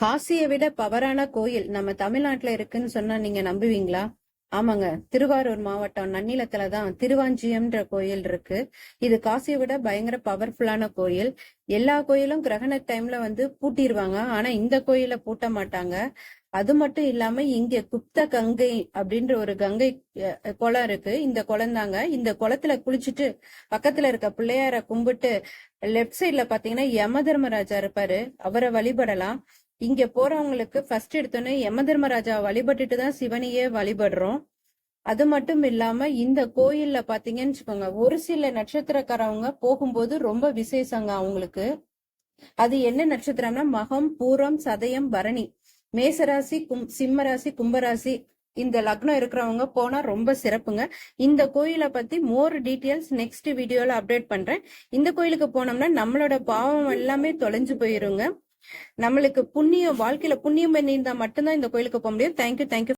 காசியை விட பவரான கோயில் நம்ம தமிழ்நாட்டுல இருக்குன்னு சொன்னா நீங்க நம்புவீங்களா? ஆமாங்க. திருவாரூர் மாவட்டம் நன்னிலத்துல தான் திருவாஞ்சியம்ன்ற கோயில் இருக்கு. இது காசியை விட பயங்கர பவர்ஃபுல்லான கோயில். எல்லா கோயிலும் கிரகண டைம்ல வந்து பூட்டிடுவாங்க ஆனா இந்த கோயில பூட்ட மாட்டாங்க. அது மட்டும் இல்லாம இங்க குப்த கங்கை அப்படின்ற ஒரு கங்கை குளம் இருக்கு. இந்த குளம் தாங்க. இந்த குளத்துல குளிச்சுட்டு பக்கத்துல இருக்க பிள்ளையார கும்பிட்டு லெப்ட் சைட்ல பாத்தீங்கன்னா யம தர்மராஜா இருப்பாரு. அவரை வழிபடலாம். இங்க போறவங்களுக்கு ஃபர்ஸ்ட் எடுத்தோன்னே யம தர்மராஜா வழிபட்டுட்டு தான் சிவனையே வழிபடுறோம். அது மட்டும் இல்லாம இந்த கோயில்ல பாத்தீங்கன்னு வச்சுக்கோங்க ஒரு சில நட்சத்திரக்காரவங்க போகும்போது ரொம்ப விசேஷங்க அவங்களுக்கு. அது என்ன நட்சத்திரம்னா மகம் பூரம் சதயம் பரணி. மேசராசி கும் சிம்மராசி கும்பராசி இந்த லக்னம் இருக்கிறவங்க போனா ரொம்ப சிறப்புங்க. இந்த கோயிலை பத்தி மோர் டீட்டெயில்ஸ் நெக்ஸ்ட் வீடியோல அப்டேட் பண்றேன். இந்த கோயிலுக்கு போனோம்னா நம்மளோட பாவம் எல்லாமே தொலைஞ்சு போயிருங்க. நம்மளுக்கு புண்ணியம் வாழ்க்கையில புண்ணியம் பண்ணியிருந்தா மட்டும்தான் இந்த கோயிலுக்கு போக முடியும். Thank you thank you